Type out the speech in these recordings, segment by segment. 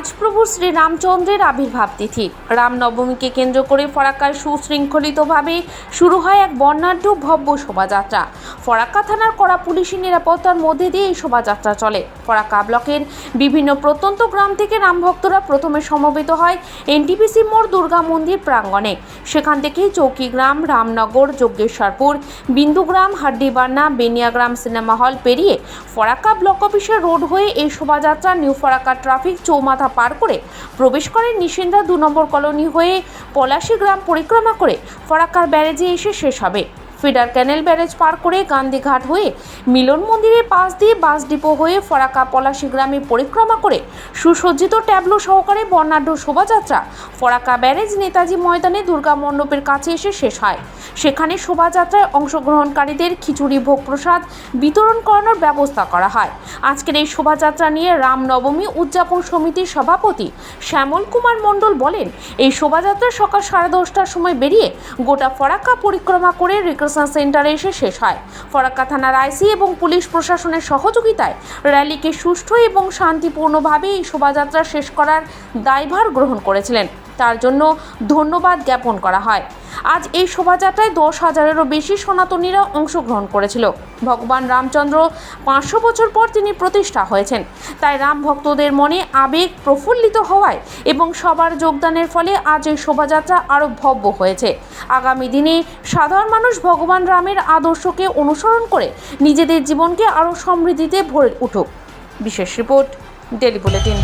আজ প্রভু শ্রী রামচন্দ্রের আবির্ভাব তিথি। রামনবমীকে কেন্দ্র করে ফরাক্কায় সুশৃঙ্খলিতভাবে শুরু হয় এক বর্ণাঢ্য ভব্য শোভাযাত্রা। ফরাক্কা থানার কড়া পুলিশি নিরাপত্তার মধ্যে দিয়ে এই শোভাযাত্রা চলে। ফরাক্কা ব্লকের বিভিন্ন প্রত্যন্ত গ্রাম থেকে রামভক্তরা প্রথমে সমবেত হয় এনটিপিসি মোড় দুর্গা মন্দির প্রাঙ্গণে। সেখান থেকেই চৌকিগ্রাম রামনগর যজ্ঞেশ্বরপুর বিন্দুগ্রাম হাড্ডিবান্না বেনিয়াগ্রাম সিনেমা হল পেরিয়ে ফরাক্কা ব্লক অফিসের রোড হয়ে এই শোভাযাত্রা নিউ ফরাক্কা ট্রাফিক চৌমাথা পার করে প্রবেশ করেন নিশিন্দা দু নম্বর কলোনি হয়ে পলাশী গ্রাম পরিক্রমা করে, ফরাক্কার ব্যারেজে এসে শেষ হবে। ফিডার ক্যানেল ব্যারেজ পার করে গান্ধীঘাট হয়ে মিলন মন্দিরের পাশ দিয়ে বাস ডিপো হয়ে ফরাকা পলাশী গ্রামে পরিক্রমা করে সুসজ্জিত ট্যাবলো সহকারে বর্ণাঢ্য শোভাযাত্রা। ফরাকা ব্যারেজ নেতাজি ময়দানে দুর্গা মণ্ডপের কাছে এসে শেষ হয়। সেখানে শোভাযাত্রায় অংশগ্রহণকারীদের খিচুড়ি ভোগ প্রসাদ বিতরণ করানোর ব্যবস্থা করা হয়। আজকের এই শোভাযাত্রা নিয়ে রামনবমী উদযাপন সমিতির সভাপতি শ্যামল কুমার মণ্ডল বলেন, এই শোভাযাত্রা সকাল সাড়ে দশটার সময় বেরিয়ে গোটা ফরাক্কা পরিক্রমা করে রিক্রেশন সেন্টারে এসে শেষ হয়। ফরাক্কা থানার আইসি এবং পুলিশ প্রশাসনের সহযোগিতায় র্যালিকে সুষ্ঠু এবং শান্তিপূর্ণভাবে এই শোভাযাত্রা শেষ করার দায়ভার গ্রহণ করেছিলেন। তার জন্য ধন্যবাদ জ্ঞাপন করা হয়। আজ এই শোভাযাত্রায় দশ হাজারেরও বেশি সনাতনীরা অংশগ্রহণ করেছিল। ভগবান রামচন্দ্র পাঁচশো বছর পর তিনি প্রতিষ্ঠা হয়েছেন। তাই রাম ভক্তদের মনে আবেগ প্রফুল্লিত হওয়ায় এবং সবার যোগদানের ফলে আজ এই শোভাযাত্রা আরও ভব্য হয়েছে। আগামী দিনে সাধারণ মানুষ ভগবান রামের আদর্শকে অনুসরণ করে নিজেদের জীবনকে আরও সমৃদ্ধিতে ভরে উঠুক। বিশেষ রিপোর্ট, ডেলি বুলেটিন।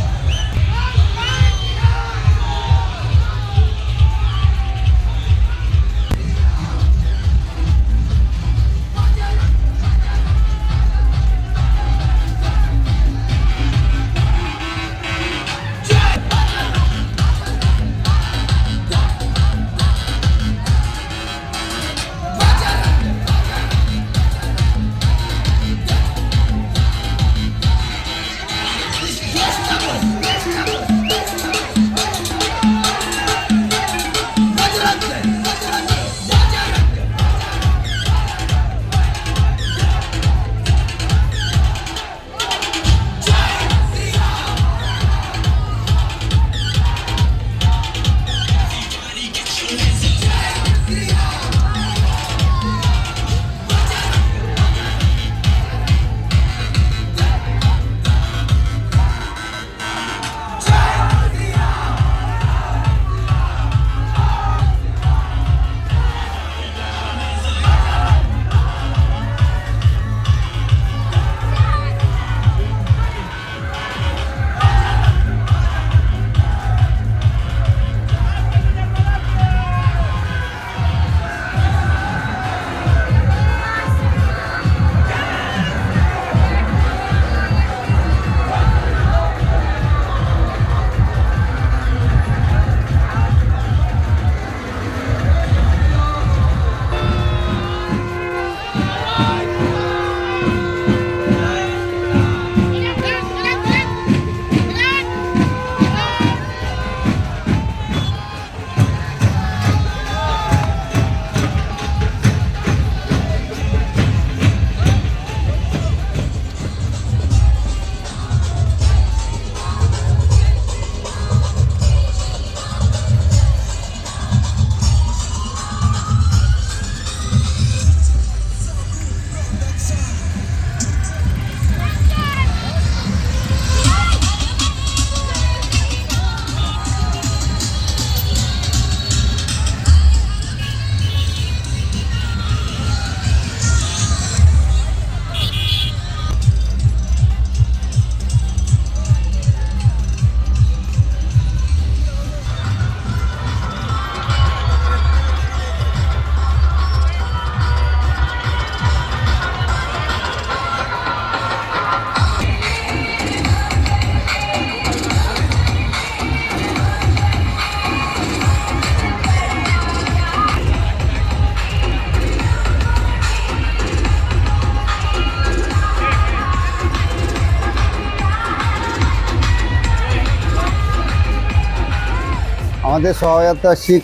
আমাদের শোভাযাত্রা ঠিক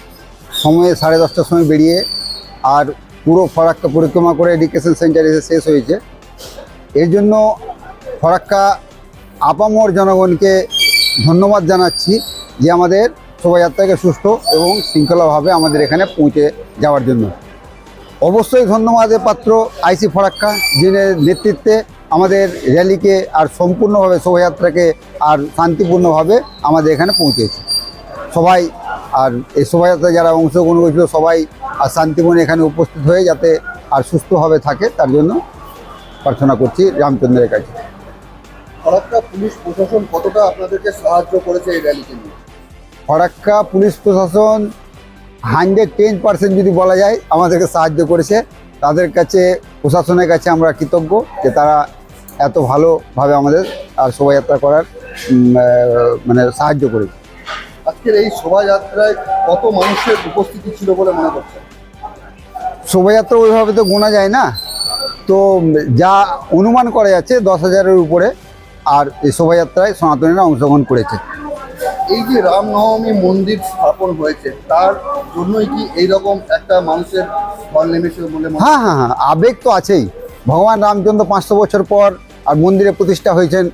সময়ে সাড়ে দশটার সময় বেরিয়ে আর পুরো ফরাক্কা পরিক্রমা করে এডুকেশন সেন্টার এসে শেষ হয়েছে। এর জন্য ফরাক্কা আপামর জনগণকে ধন্যবাদ জানাচ্ছি যে আমাদের শোভাযাত্রাকে সুস্থ এবং শৃঙ্খলাভাবে আমাদের এখানে পৌঁছে যাওয়ার জন্য। অবশ্যই ধন্যবাদের পাত্র আইসি ফরাক্কা, যিনি নেতৃত্বে আমাদের র্যালিকে আর সম্পূর্ণভাবে শোভাযাত্রাকে আর শান্তিপূর্ণভাবে আমাদের এখানে পৌঁছেছে। সবাই আর এই শোভাযাত্রায় যারা অংশগ্রহণ করেছিল সবাই আর শান্তিপূর্ণ এখানে উপস্থিত হয়ে যাতে আর সুস্থভাবে থাকে তার জন্য প্রার্থনা করছি রামচন্দ্রের কাছে। ফরাক্কা পুলিশ প্রশাসন কতটা আপনাদেরকে সাহায্য করেছে এই র্যালিকে নিয়ে? ফরাক্কা পুলিশ প্রশাসন হান্ড্রেড টেন পার্সেন্ট যদি বলা যায় আমাদেরকে সাহায্য করেছে তাদের কাছে প্রশাসনের কাছে আমরা কৃতজ্ঞ যে তারা এত ভালোভাবে আমাদের আর শোভাযাত্রা করার মানে সাহায্য করেছে। আজকের এই শোভাযাত্রায় কত মানুষের উপস্থিতি ছিল বলে মনে করছেন? শোভাযাত্রা ওইভাবে তো গোনা যায় না। তো যা অনুমান করা যাচ্ছে দশ হাজারের উপরে আর এই শোভাযাত্রায় সনাতনীরা অংশগ্রহণ করেছে। এই যে রামনবমী মন্দির স্থাপন হয়েছে তার জন্যই কি এইরকম একটা মানুষের ঢল নেমেছে বলে হ্যাঁ হ্যাঁ হ্যাঁ আবেগ তো আছেই। ভগবান রামচন্দ্র পাঁচশো বছর পর আর মন্দিরে প্রতিষ্ঠা হয়েছেন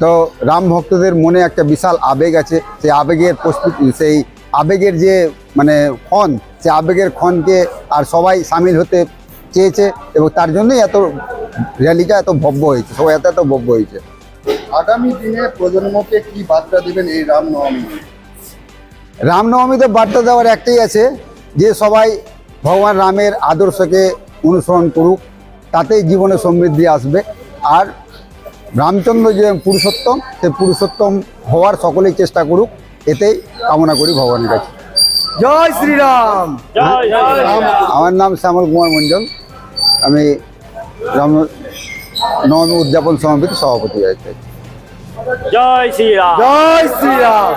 তো রাম ভক্তদের মনে একটা বিশাল আবেগ আছে সেই আবেগের প্রস্তুতি সেই আবেগের যে মানে ক্ষণ সে আবেগের ক্ষণকে আর সবাই সামিল হতে চেয়েছে এবং তার জন্যই এত র্যালিটা এত ভব্য হয়েছে সবাই এত এত ভব্য হয়েছে। আগামী দিনে প্রজন্মকে কি বার্তা দিবেন এই রামনবমী? রামনবমীতে বার্তা দেওয়ার একটাই আছে যে সবাই ভগবান রামের আদর্শকে অনুসরণ করুক তাতেই জীবনে সমৃদ্ধি আসবে। আর রামচন্দ্র যে পুরুষোত্তম সে পুরুষোত্তম হওয়ার সকলেই চেষ্টা করুক এতেই কামনা করি ভগবানের কাছে। জয় শ্রীরাম। আমার নাম শ্যামল কুমার মঞ্জল। আমি রাম নবমী উদযাপন সমিতির সভাপতি হয়েছে। জয় শ্রীরাম। জয় শ্রীরাম।